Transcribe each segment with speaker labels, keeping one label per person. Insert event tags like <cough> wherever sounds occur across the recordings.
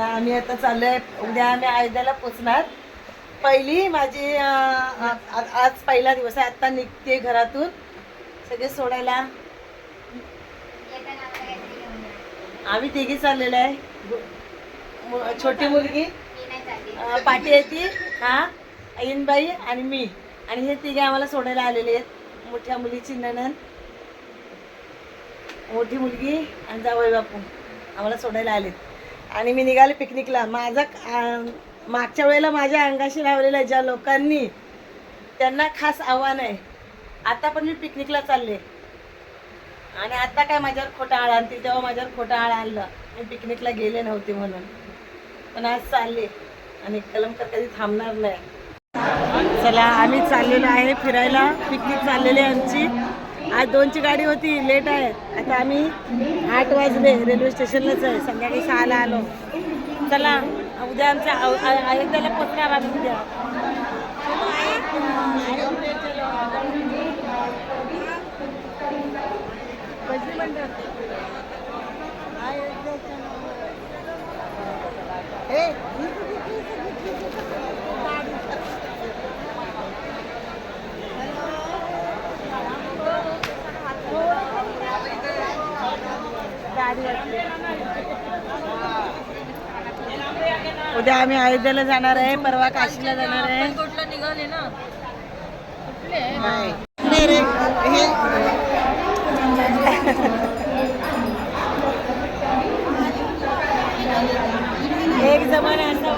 Speaker 1: ना आम्ही आता चाललो आहे उद्या आम्ही अयोध्याला पोचणार. पहिली माझी आज पहिला दिवस आहे आत्ता निघते घरातून. सगळे सोडायला. आम्ही तिघी चाललेलो आहे. छोटी मुलगी पाठी आहे ती हा अहिनबाई आणि मी. आणि हे तिघे आम्हाला सोडायला आलेले आहेत. मोठ्या मुलीची नणन मोठी मुलगी आणि जावई बापू आम्हाला सोडायला आलेत. आणि मी निघाले पिकनिकला. माझा मागच्या वेळेला माझ्या अंगाशी लावलेल्या ज्या लोकांनी त्यांना खास आव्हान आहे. आता पण मी पिकनिकला चालले. आणि आता काय माझ्यावर खोटा आळ आणतील तेव्हा माझ्यावर खोटा आळ आणलं. मी पिकनिकला गेले नव्हते म्हणून. पण आज चालले आणि कलमकर कधी थांबणार नाही. चला आम्ही चाललेलो आहे फिरायला. पिकनिक चाललेली आहे आमची. आज दोनची गाडी होती लेट आहे. आता आम्ही आठ वाजले रेल्वे स्टेशनलाच आहे. संध्याकाळी सहाला आलो. चला उद्या आमच्या अयोध्याला पोचणार आम्ही उद्या. उद्या आम्ही अयोध्येला जाणार आहे परवा काशीला जाणार आहे. नाही. रे, हे एक जमाना असा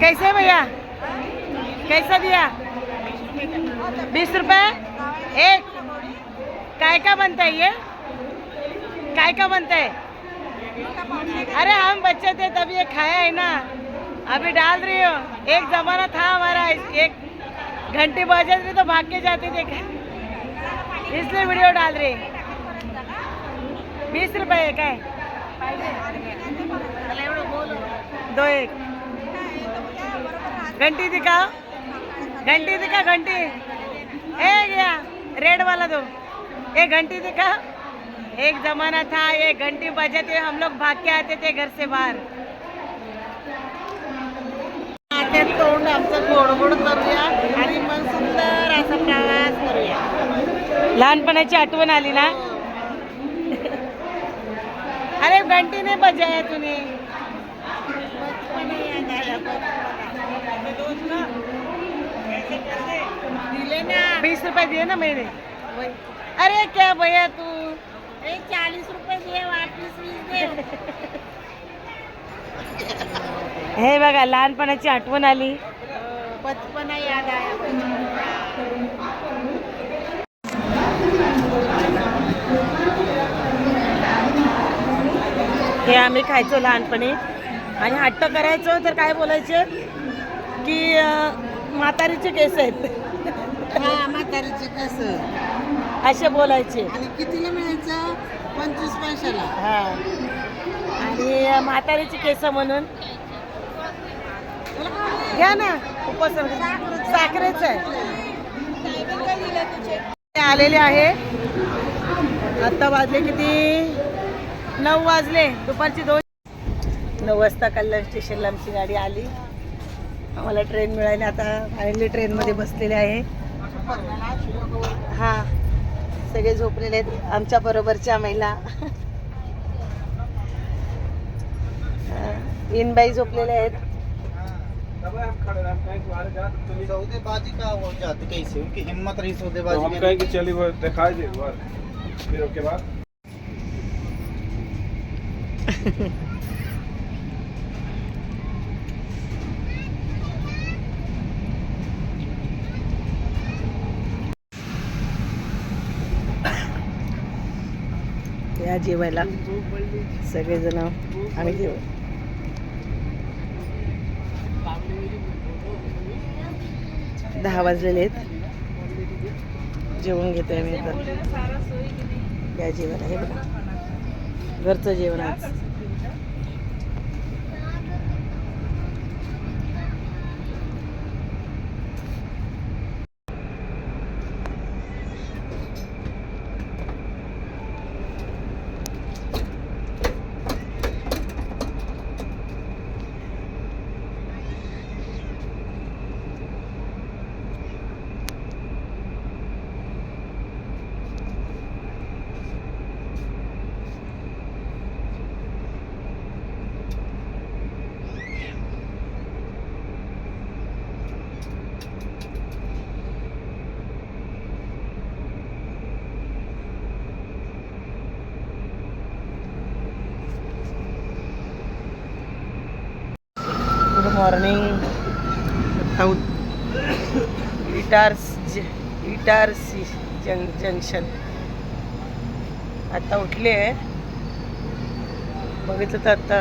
Speaker 1: कैसे भैया? कैसा दिया? बीस रुपए? एक। काय का बनता है ये? काय का बनता है? अरे हम बच्चे थे तब ये खाया है ना। अभी डाल रही हो। एक जमाना था हमारा एक घंटे बजे थे तो भाग के जाते थे। इसलिए वीडियो डाल रही। बीस रुपये है काय? दो एक। घंटी दिखाओ। घंटी दिखा घंटी। ए गया रेड वाला दो। एक घंटी दिखा एक जमाना था ये घंटी बजाते हम लोग भाग के आते थे घर से बाहर। तोंड आमचं गोड गोड करूया आणि मग सुंदर असा प्रवास करूया। लहानपणाची आठवण आली ना? अरे घंटी नाही बजाया तूने बचपना याद आया, बचपना. दिले ना बीस रुपए दिए ना मैंने अरे क्या भैया तू? चालीस रुपए दिए वापस वीस हे बघा लहानपणाची आठवण आली. बचपना याद आया हे आम्ही खायचो लहानपणी. आणि हट्ट करायचो तर काय बोलायचे? की म्हातारीचे केस आहेत.
Speaker 2: हा म्हातारीचे केस.
Speaker 1: असे बोलायचे.
Speaker 2: आणि कितीला मिळायचं? पंचवीस पैशाला.
Speaker 1: हा. आणि म्हातारीची केस म्हणून. घ्या ना उपवास साखरेच आहे. आलेले आहे. आता वाजले किती? नऊ वाजले. दुपारची दोन नऊ वाजता कल्याण स्टेशनला आमची गाडी आली. आम्हाला ट्रेन मिळाली. आता फायनली ट्रेनमध्ये बसलेले आहे. हा सगळे झोपलेले आहेत. आमच्या बरोबरच्या महिला. इनबाई झोपलेले आहेत
Speaker 2: सौदेबाजी का हो जाती कैसे उनकी हिम्मत रही
Speaker 3: तो
Speaker 2: सौदेबाजी
Speaker 3: हम
Speaker 2: में
Speaker 3: कहें कि चलिए वो दिखाई दे एक बार फिर उसके बाद। <laughs>
Speaker 1: जेवायला. सगळेजण आम्ही जेव. दहा वाजलेले आहेत. जेवण आहे मी आता. या जेवण आहे बघा. घरचं जेवण आज. मॉर्निंग इटार्स इटारसी जंग जंक्शन आता उठले. आहे बघितलं तर आता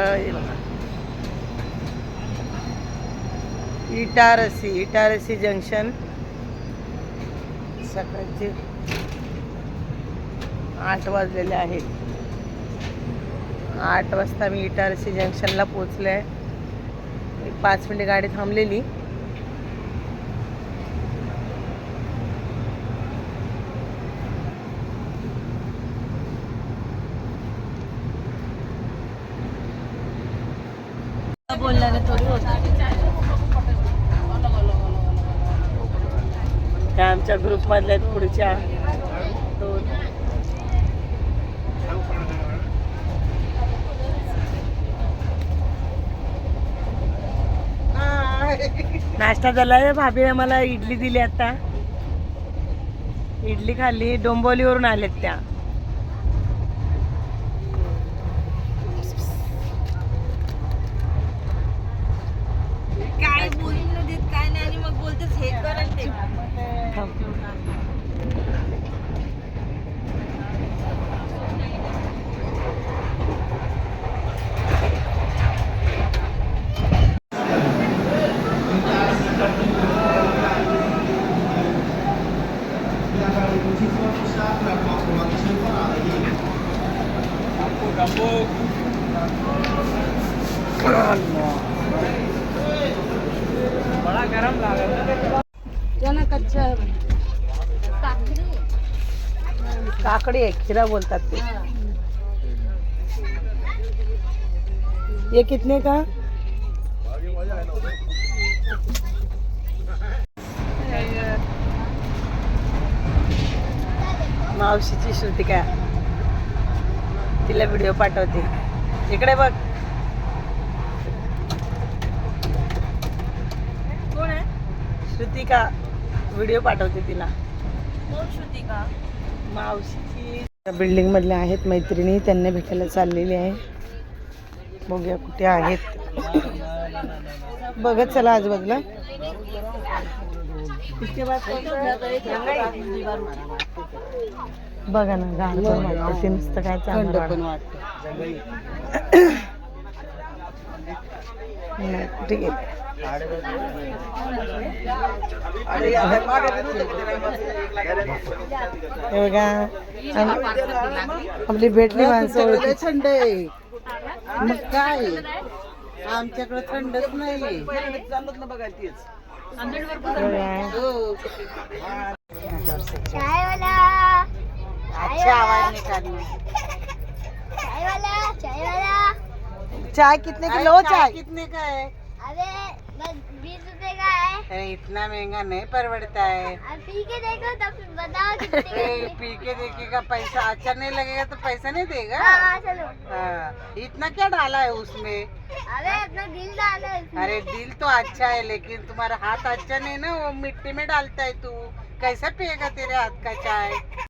Speaker 1: इटारसी इटारसी जंक्शन सकाळचे आठ वाजलेले आहेत. आठ वाजता मी इटारसी जंक्शनला पोचले आहे पाच मिनिटे गाडी थांबलेली. थोडी त्या आमच्या ग्रुपमधल्या पुढच्या दोन नाश्ता झाला भाभी मला इडली दिली आता. इडली खाल्ली डोंबोलीवरून आलेत त्या
Speaker 4: काय बोलू देत काय नाही आणि मग बोलतेच हे कर आणि ते
Speaker 1: काकडी आहे खिरा बोलतात ते. ये कितने का? मावशीची श्रुतिका तिला व्हिडिओ पाठवते. इकडे बघ.
Speaker 4: कोण आहे?
Speaker 1: श्रुतिका व्हिडिओ पाठवते तिला.
Speaker 4: कोण श्रुतिका?
Speaker 1: मावशीची बिल्डिंग मधले आहेत मैत्रिणी त्यांना भेटायला चाललेली आहे. बघूया कुठे आहेत. बघत चला आजूबाजूला. बघा ना गार पण वाटतं. ते नुसतं काय चांगलं हे बघा आम- आपली भेटली माणसं
Speaker 2: थंड आहे. मग काय? आमच्याकडे थंडच नाही
Speaker 1: हे बघा. अच्छा आवाज़ निकालना
Speaker 5: चाय वाला चाय वाला
Speaker 1: चाय कितने की लो चाय?
Speaker 2: कितने का है?
Speaker 5: अरे बस बीस रुपए का है।
Speaker 2: अरे इतना महँगा नहीं परवड़ता है।
Speaker 5: पी के देखो तब फिर बताओ कितने का है।
Speaker 2: पी के देखेगा पैसा अच्छा नहीं लगेगा तो पैसा नहीं देगा।
Speaker 5: हाँ हाँ चलो।
Speaker 2: हाँ, इतना क्या डाला है उसमें?
Speaker 5: अरे अपना दिल डालो इसमें।
Speaker 2: अरे दिल तो अच्छा है लेकिन तुम्हारा हाथ अच्छा नहीं ना वो मिट्टी में डालता है तू। कैसा पिएगा तेरे हाथ का चाय?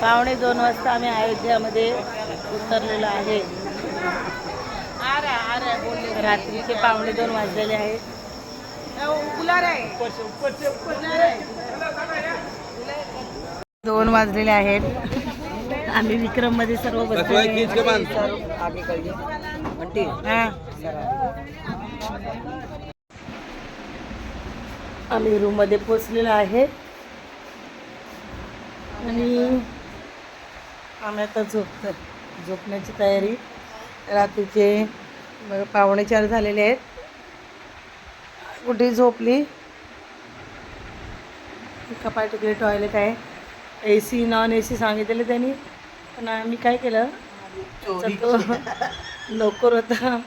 Speaker 1: पावणे दोन वाजता आम्ही अयोध्यामध्ये उतरलेलो आहे. रात्रीचे पावणे दोन वाजलेले आहेत दोन वाजलेले आहेत. आम्ही विक्रममध्ये सर्व हा. आम्ही रूममध्ये पोचलेलो आहे. आणि आम्ही आता झोपतो झोपण्याची तयारी रात्रीचे पावणे चार झालेले आहेत. कुठे झोपली? कपाट वगैरे टॉयलेट आहे. A C non A C सांगितलेलं त्यांनी. पण आम्ही काय केलं? तो लवकर होता.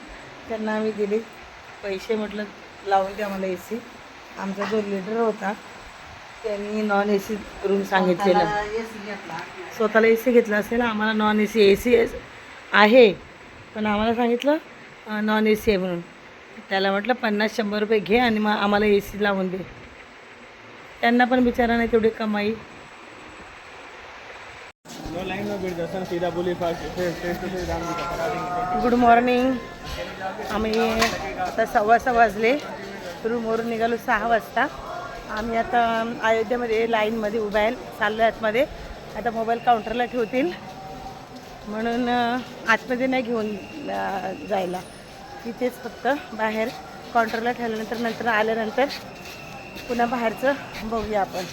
Speaker 1: त्यांना आम्ही दिले. पैसे म्हटलं लावून द्या मला ए सी आमचा जो लिडर होता त्यांनी नॉन ए सी रूम सांगितलेलं. स्वतःला ए सी घेतला असेल आम्हाला non A C A C आहे. पण आम्हाला सांगितलं नॉन ए सी आहे म्हणून. त्याला म्हटलं पन्नास शंभर रुपये घे आणि मग आम्हाला ए सी लावून दे. त्यांना पण बिचारा नाही तेवढी कमाई. गुड मॉर्निंग आम्ही आता सव्वा सहा वाजले. रूमवरून निघालो सहा वाजता. आम्ही आता अयोध्येमध्ये लाईनमध्ये उभ्या आहे चाललो आतमध्ये. आता मोबाईल काउंटरला ठेवतील. म्हणून आतमध्ये नाही घेऊन जायला. इथेच फक्त बाहेर काउंटरला ठेवल्यानंतर नंतर आल्यानंतर पुन्हा बाहेरचं बघूया आपण.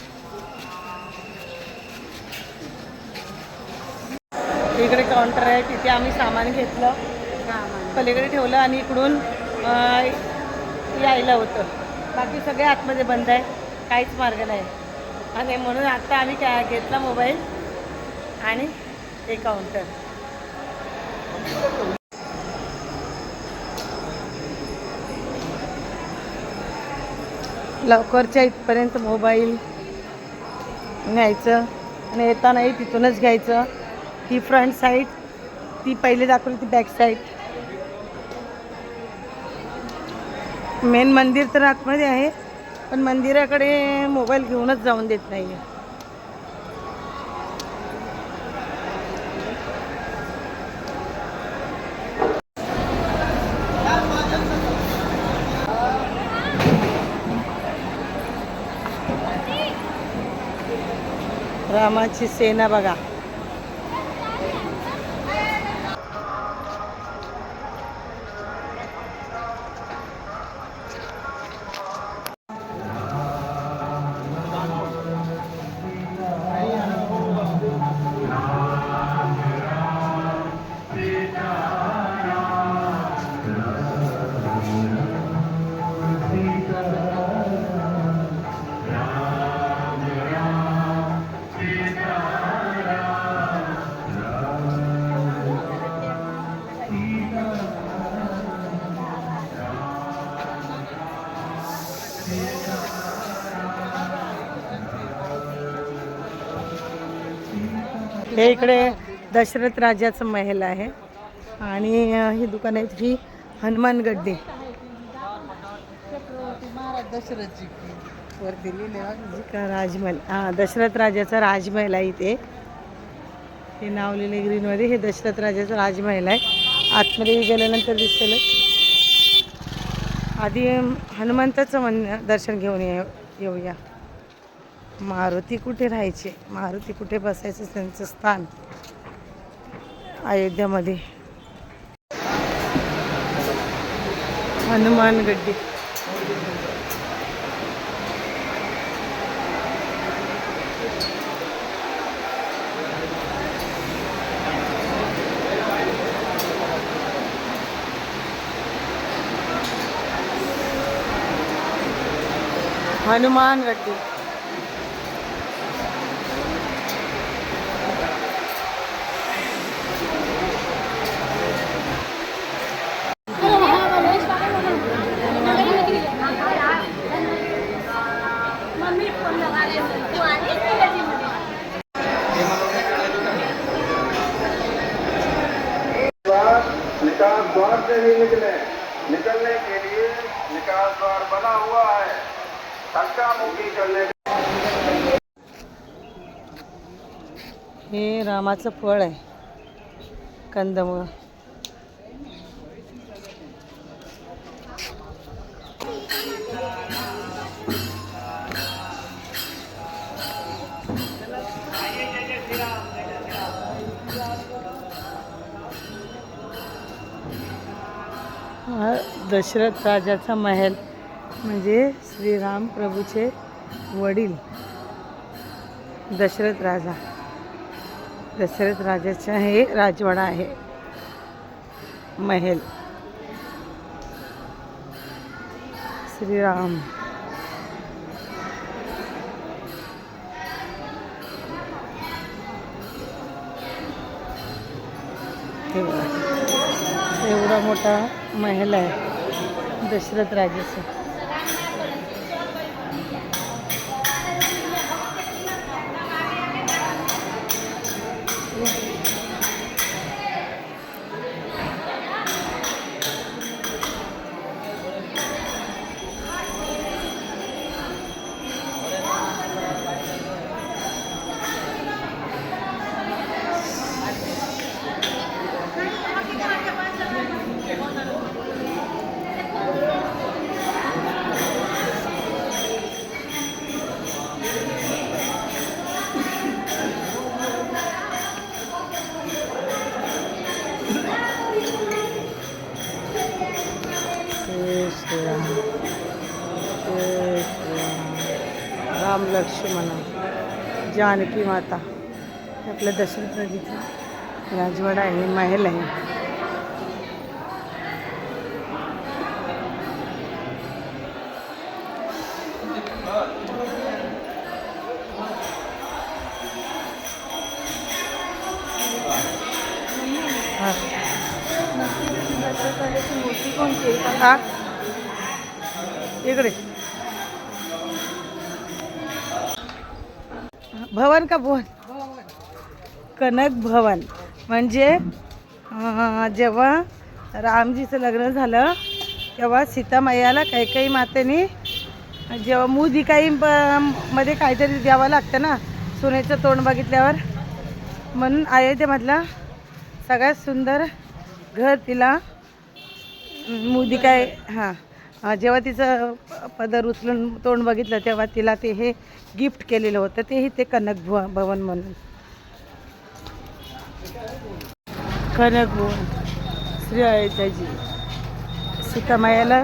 Speaker 1: इकडे काउंटर आहे तिथे आम्ही सामान घेतलं. पलीकडे ठेवलं आणि इकडून यायला होतं. बाकी सगळे आतमध्ये बंद आहे. काहीच मार्ग नाही. आणि म्हणून आत्ता आम्ही काय घेतला मोबाईल आणि ते काउंटर लवकरच्या इथपर्यंत मोबाईल न्यायचं आणि येतानाही तिथूनच घ्यायचं. ही फ्रंट साईड ती पहिले दाखवली ती बॅक साईड मेन मंदिर तर आतमध्ये आहे. पण मंदिराकडे मोबाईल घेऊनच जाऊन देत नाही रामाची सेना बघा. हे इकडे दशरथ राजाचं महल आहे. आणि ही दुकान आहेत ही हनुमान गड्डी. राजमहल. हां दशरथ राजाचा राजमहल आहे इथे. हे नाव लिहिले ग्रीनमध्ये हे दशरथ राजाचं राजमहल आहे. आतमध्ये गेल्यानंतर दिसेल आधी हनुमंताचं मन दर्शन घेऊन ये येऊया. मारुती कुठे राहायचे? मारुती कुठे बसायचं? त्यांचं स्थान अयोध्यामध्ये. हनुमान गड्डी. हनुमान गड्डी. कामाचं फळ आहे. कंदमुळं. हा दशरथ राजाचा महल म्हणजे श्रीराम प्रभूचे वडील दशरथ राजा. दशरथ राजाचा हे राजवाडा आहे. महल. श्रीराम. एवढा मोठा महल आहे. दशरथ राजाचा. राम लक्ष्मण जानकी माता हे आपलं दशरथ राजाचं राजवाडा आहे महल आहे हा. भवन का भवन? कनक भवन. म्हणजे जेव्हा रामजीचं लग्न झालं तेव्हा सीतामय्याला काही काही मातेने जेव्हा मुदिकाई ब- मध्ये काहीतरी द्यावं लागतं ना सुनेचं तोंड बघितल्यावर म्हणून अयोध्येमधला सगळ्यात सुंदर घर तिला मुदिकाय हां जेव्हा तिचं पदर उचलून तोंड बघितलं तेव्हा तिला ते हे गिफ्ट केलेलं होतं. तेही ते कनक भुव भवन म्हणून. कनक भुवन. श्री अयोध्याजी सीतामायाला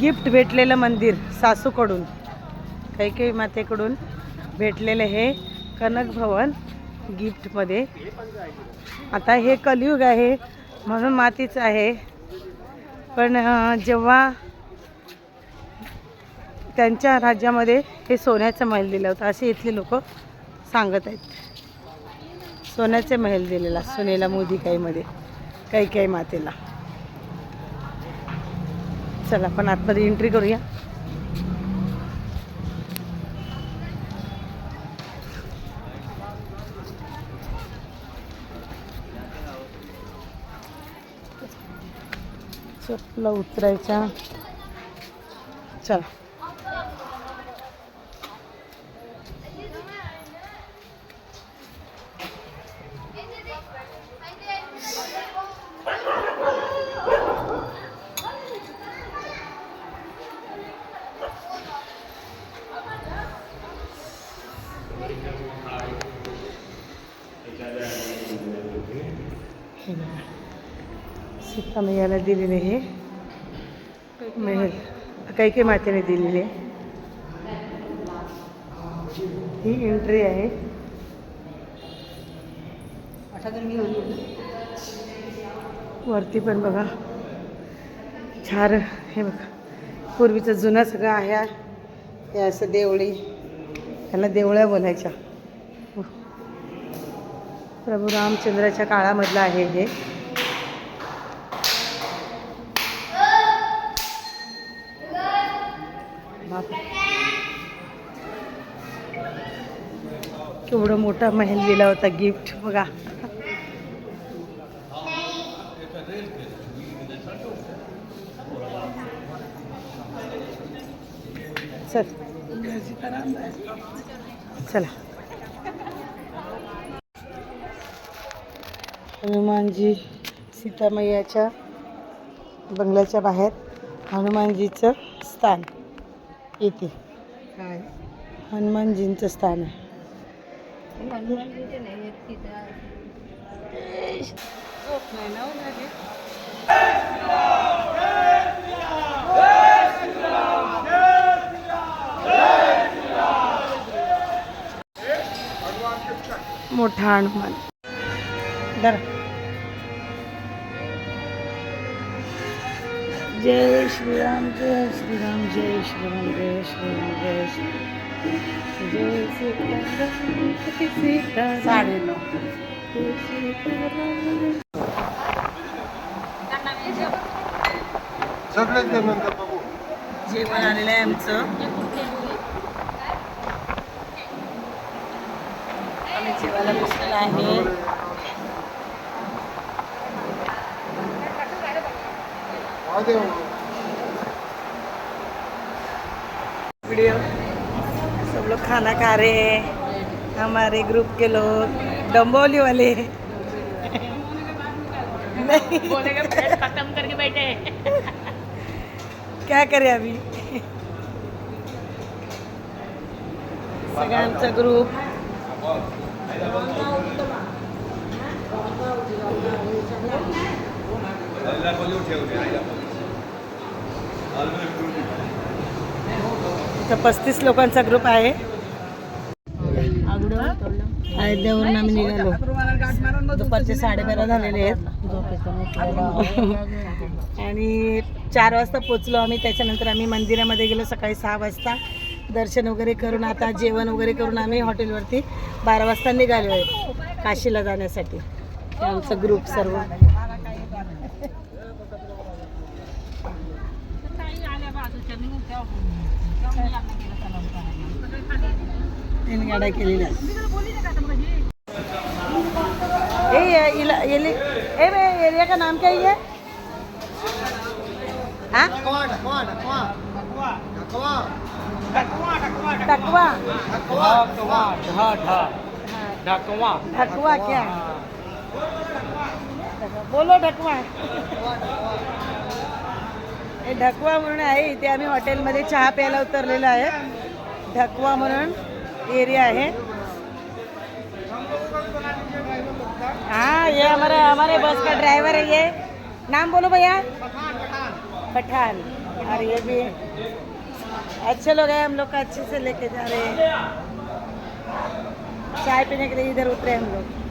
Speaker 1: गिफ्ट भेटलेलं मंदिर सासूकडून. काही काही मातेकडून भेटलेलं हे कनक भवन गिफ्टमध्ये. आता हे कलियुग आहे म्हणून मातीच आहे. पण जेव्हा त्यांच्या राज्यामध्ये हे सोन्याचं महल दिलं होतं. असे इथले लोक सांगत आहेत. सोन्याचे महल दिलेला सुनेला मोदिकाईमध्ये काही काही मातेला. चला आपण आतमध्ये एंट्री करूया. चपला उतरायच्या चला. सीतामैयाला दिलेले हे. महल काही काही मातेने दिलेली. आहे ही एंट्री आहे. वरती पण बघा. छान हे बघा. पूर्वीचं जुनं सगळं आहे हे असं देवळी. त्याला देवळ्या बोलायच्या. प्रभू रामचंद्राच्या काळामधलं आहे हे. केवढं मोठा महल दिला होता गिफ्ट बघा. चल. चला. हनुमानजी सीतामय्याच्या बंगल्याच्या बाहेर हनुमानजीचं स्थान. येते.
Speaker 2: काय?
Speaker 1: हनुमानजींचं स्थान आहे.
Speaker 2: झोप नाही ना झाली
Speaker 1: मोठा हनुमान. जय श्रीराम जय श्रीराम जय श्रीराम जय श्रीराम जय श्रीराम.
Speaker 2: साडे नऊ
Speaker 3: सगळेच
Speaker 1: जेवण आलेलं आहे आमचं. आम्ही जेवायला बसलेलो आहे. लोग खाना खा रहे हैं हमारे ग्रुप के लोग डम्बोली वाले। नहीं।
Speaker 4: खत्म करके बैठे
Speaker 1: क्या करें अभी? सगळ्यांचा ग्रुप इथं पस्तीस लोकांचा ग्रुप आहे. अयोध्यावरून आम्ही निघालो. दुपारचे साडेबारा झालेले आहेत. आणि चार वाजता पोचलो आम्ही. त्याच्यानंतर आम्ही मंदिरामध्ये गेलो सकाळी सहा वाजता. दर्शन वगैरे करून आता जेवण वगैरे करून आम्ही हॉटेलवरती बारा वाजता निघालो आहे काशीला जाण्यासाठी. आमचा ग्रुप सर्व. तीन गाड्या केलेल्या ये इला ये ले ए बे एरिया का नाम क्या है ये? हाँ? टकवा। ढकवा। क्या? बोलो ढकवा। हे ढकवा म्हणून आहे इथे आम्ही हॉटेलमध्ये चहा प्यायला उतरलेलो आहे. ढकवा म्हणून एरिया आहे. हाँ ये हमारा हमारे बस का ड्राइवर है ये। नाम बोलो भैया। पठान। और ये भी अच्छे लोग हैं, हम लोग का अच्छे से लेके जा रहे हैं। चाय पीने के लिए इधर उतरे हम लोग।